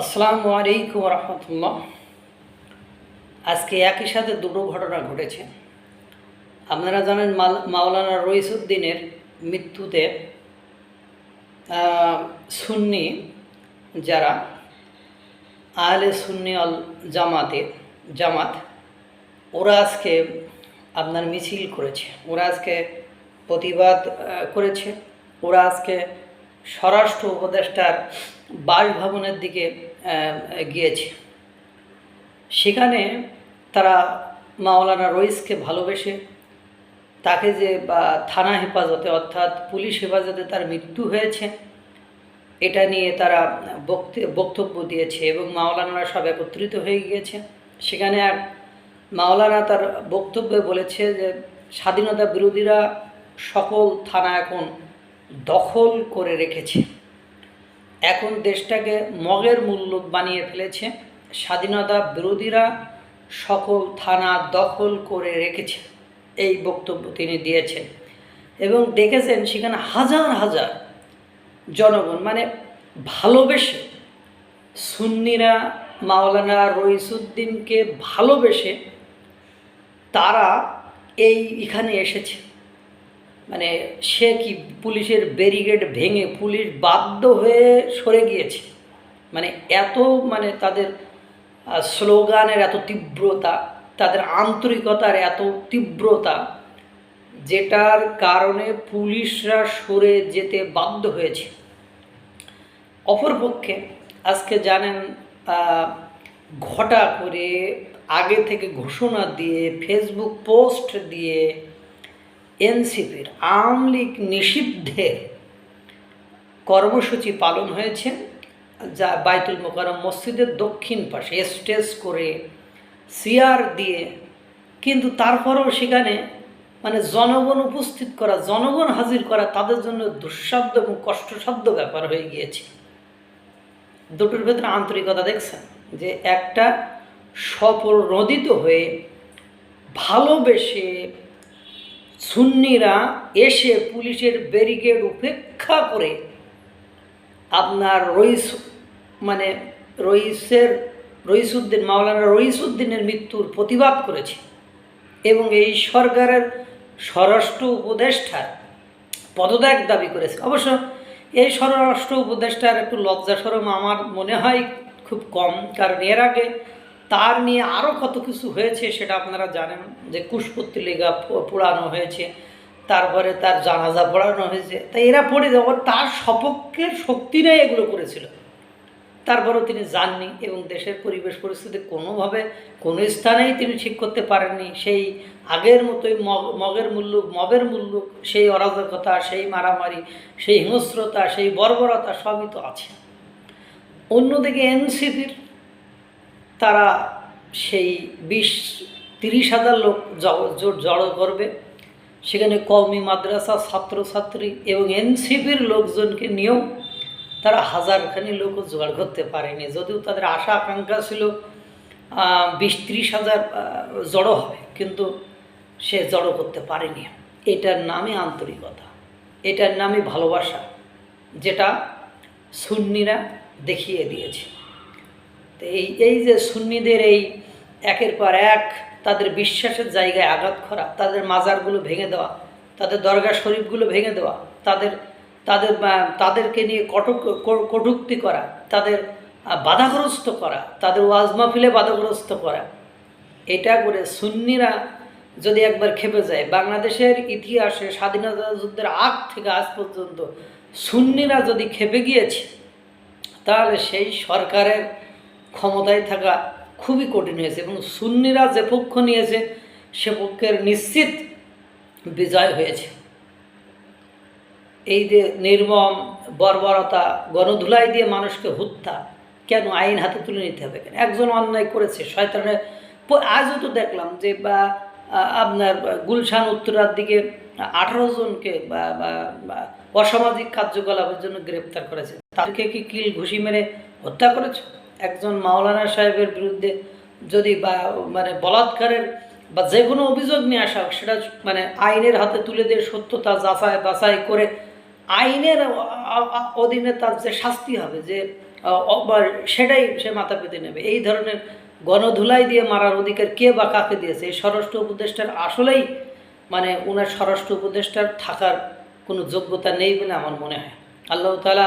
আসসালামু আলাইকুম রহমতুল্লাহ। আজকে একই সাথে দুটো ঘটনা ঘটেছে। আপনারা জানেন মাওলানা রইসুদ্দিনের মৃত্যুতে সুন্নি যারা, আহলে সুন্নি অল জামাতে, জামাত, ওরা আজকে আপনার মিছিল করেছে। ওরা আজকে প্রতিবাদ করেছে। ওরা আজকে স্বরাষ্ট্র উপদেষ্টার বাসভবনের দিকে গিয়েছে। সেখানে তারা মাওলানা রইসকে ভালোবেসে তাকে যে, বা, থানা হেফাজতে, অর্থাৎ পুলিশ হেফাজতে তার মৃত্যু হয়েছে, এটা নিয়ে তারা বক্তে- বক্তব্য দিয়েছে এবং মাওলানারা সব একত্রিত হয়ে গিয়েছে। সেখানে এক মাওলানা তার বক্তব্যে বলেছে যে, স্বাধীনতা বিরোধীরা সকল থানা এখন দখল করে রেখেছে। এখন দেশটাকে মগের মূল্য বানিয়ে ফেলেছে। স্বাধীনতা বিরোধীরা সকল থানা দখল করে রেখেছে, এই বক্তব্য তিনি দিয়েছেন। এবং দেখেছেন সেখানে হাজার হাজার জনগণ মানে ভালোবেসে সুন্নিরা মাওলানা রইসুদ্দিনকে ভালোবেসে তারা এই এখানে এসেছে। মানে সে কি পুলিশের ব্যারিকেড ভেঙে পুলিশ বাধ্য হয়ে সরে গিয়েছে? মানে এত মানে তাদের স্লোগানের এত তীব্রতা, তাদের আন্তরিকতার এত তীব্রতা, যেটার কারণে পুলিশরা সরে যেতে বাধ্য হয়েছে। অপরপক্ষে আজকে জানেন ঘটা করে আগে থেকে ঘোষণা দিয়ে ফেসবুক পোস্ট দিয়ে এনসিপির আওয়ামী লীগ নিষিদ্ধের কর্মসূচি পালন হয়েছে, যা বাইতুল মোকারম মসজিদের দক্ষিণ পাশে স্টেজ করে সিয়ার দিয়ে, কিন্তু তারপরেও সেখানে মানে জনগণ উপস্থিত করা, জনগণ হাজির করা তাদের জন্য দুঃসাধ্য এবং কষ্টসাধ্য ব্যাপার হয়ে গিয়েছে। দুটোর ভেতরে আন্তরিকতা দেখছেন যে একটা স্বপ্রণোদিত হয়ে ভালোবেসে সুন্নিরা এসে পুলিশের ব্যারিকেড উপেক্ষা করে আপনার রইস মানে রইসের, রইসুদ্দিন, মাওলানা রইসুদ্দিনের মৃত্যুর প্রতিবাদ করেছে। এবং এই সরকারের স্বরাষ্ট্র উপদেষ্টার পদত্যাগ দাবি করেছে। অবশ্য এই স্বরাষ্ট্র উপদেষ্টার একটু লজ্জা সরম আমার মনে হয় খুব কম। কারণ এর আগে তার নিয়ে আরও কত কিছু হয়েছে সেটা আপনারা জানেন, যে কুশপত্রিকা পোড়ানো হয়েছে, তারপরে তার জানাজা পড়ানো হয়েছে। তাই এরা পড়ে দেওয়ার তার সপক্ষের শক্তিরাই এগুলো করেছিল। তারপরেও তিনি যাননি এবং দেশের পরিবেশ পরিস্থিতি কোনোভাবে, কোনো স্থানেই তিনি ঠিক করতে পারেননি। সেই আগের মতোই মগ, মগের মূল্য মবের মূল্য সেই অরাজকতা, সেই মারামারি, সেই হিংস্রতা, সেই বর্বরতা সবই তো আছে। অন্যদিকে এনসিপির তারা সেই বিশ, তিরিশ হাজার লোক জোট জড়ো করবে। সেখানে কওমি মাদ্রাসা, ছাত্রছাত্রী এবং এনসিপির লোকজনকে নিয়েও তারা হাজারখানি লোকও জোগাড় করতে পারেনি। যদিও তাদের আশা আকাঙ্ক্ষা ছিল বিশ, ত্রিশ হাজার জড়ো হবে, কিন্তু সে জড়ো করতে পারেনি। এটার নামে আন্তরিকতা, এটার নামে ভালোবাসা, যেটা সুন্নিরা দেখিয়ে দিয়েছে। তো এই এই যে সুন্নিদের এই একের পর এক তাদের বিশ্বাসের জায়গায় আঘাত করা, তাদের মাজারগুলো ভেঙে দেওয়া, তাদের দরগা শরীফগুলো ভেঙে দেওয়া, তাদের তাদের তাদেরকে নিয়ে কটুক কটুক্তি করা, তাদের বাধাগ্রস্ত করা, তাদের ওয়াজ মাহফিলে বাধাগ্রস্ত করা, এটা করে সুন্নিরা যদি একবার খেপে যায়, বাংলাদেশের ইতিহাসে স্বাধীনতা যুদ্ধের আগ থেকে আজ পর্যন্ত সুন্নিরা যদি খেপে গিয়েছে, তাহলে সেই সরকারের ক্ষমতায় থাকা খুবই কঠিন হয়েছে এবং সুন্নিরা যে পক্ষ নিয়েছে, সে পক্ষের নিশ্চিত বিজয় হয়েছে। এই যে নির্মম, বর্বরতা, গণধুলাই দিয়ে মানুষকে হত্যা, কেন আইন হাতে তুলে নিতে হবে কেন? একজন অন্যায় করেছে, শয়তানের আজও তো দেখলাম যে বা আপনার গুলশান উত্তরার দিকে আঠারো জনকে বা, অসামাজিক কার্যকলাপের জন্য গ্রেপ্তার করেছে। তাদেরকে কি কিল ঘুষি মেরে হত্যা করেছে? একজন মাওলানা সাহেবের বিরুদ্ধে যদি বা মানে বলাৎকারের বা যে কোনো অভিযোগ নিয়ে আসা হোক, সেটা মানে আইনের হাতে তুলে দিয়ে সত্যতা যাচাই বাছাই করে আইনের অধীনে তার যে শাস্তি হবে, যে সেটাই সে মাথা পেতে নেবে। এই ধরনের গণধুলাই দিয়ে মারার অধিকার কে বা কাকে দিয়েছে? এই স্বরাষ্ট্র উপদেষ্টার আসলেই মানে ওনার স্বরাষ্ট্র উপদেষ্টার থাকার কোনো যোগ্যতা নেই বলে আমার মনে হয়। আল্লাহ তালা